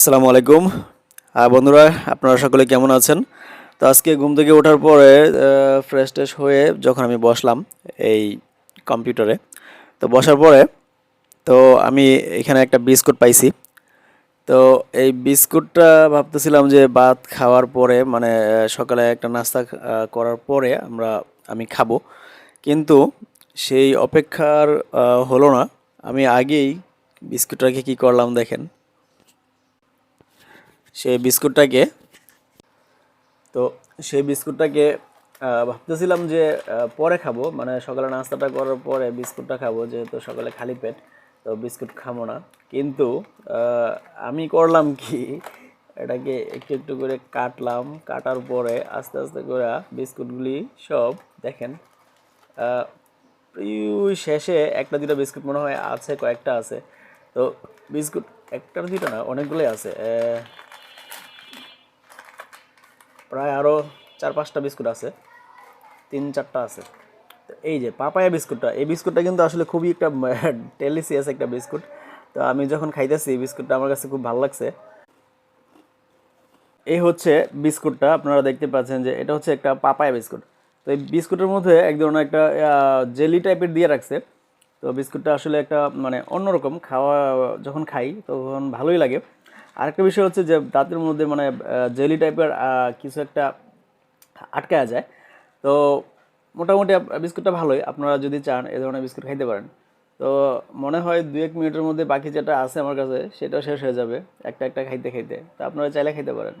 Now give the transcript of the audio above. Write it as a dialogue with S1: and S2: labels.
S1: আসসালামু আলাইকুম। বন্ধুরা, আপনারা সকলে কেমন আছেন? তো আজকে ঘুম থেকে ওঠার পরে ফ্রেশ ট্রেশ হয়ে যখন আমি বসলাম এই কম্পিউটারে, তো বসার পরে, তো আমি এখানে একটা বিস্কুট পাইছি। তো এই বিস্কুটটা ভাবতেছিলাম যে ভাত খাওয়ার পরে মানে সকালে একটা নাস্তা করার পরে আমরা, আমি খাব। কিন্তু সেই অপেক্ষার হলো না। আমি আগেই বিস্কুটটাকে কি করলাম দেখেন। সেই বিস্কুটটাকে। তো সেই বিস্কুটটাকে ভাবতেছিলাম যে পরে খাব। মানে সকালে নাস্তাটা করার পরে বিস্কুটটা খাব, যেহেতু সকালে খালি পেট, তো বিস্কুট খাব না। কিন্তু আমি করলাম কি, এটাকে একটু একটু করে কাটলাম। কাটার পরে আস্তে আস্তে করে বিস্কুটগুলি সব দেখেন শেষে একটা দুটো বিস্কুট মনে হয় আছে, কয়েকটা আছে। তো বিস্কুট, একটা দুটো না, অনেকগুলোই আছে। প্রায় আরও চার পাঁচটা বিস্কুট আছে। তিন চারটা আছে। তো এই যে পাপায়া বিস্কুটটা, এই বিস্কুটটা কিন্তু আসলে খুবই একটা ডেলিসিয়াস একটা বিস্কুট। তো আমি যখন খাইতেছি এই বিস্কুটটা আমার কাছে খুব ভালো লাগছে। এই হচ্ছে বিস্কুটটা, আপনারা দেখতে পাচ্ছেন যে এটা হচ্ছে একটা পাপায়া বিস্কুট। তো এই বিস্কুটের মধ্যে এক ধরনের একটা জেলি টাইপের দিয়ে রাখছে। তো বিস্কুটটা আসলে একটা মানে অন্যরকম, খাওয়া, যখন খাই তখন ভালোই লাগে। আরেকটা বিষয় হচ্ছে যে দাঁতের মধ্যে মানে জেলি টাইপের কিছু একটা আটকা যায়। তো মোটামুটি বিস্কুটটা ভালোই। আপনারা যদি চান এ ধরনের বিস্কুট খাইতে পারেন। তো মনে হয় দু এক মিনিটের মধ্যে বাকি যেটা আছে আমার কাছে, সেটাও শেষ হয়ে যাবে একটা একটা খাইতে খাইতে। তো আপনারা চাইলে খাইতে পারেন।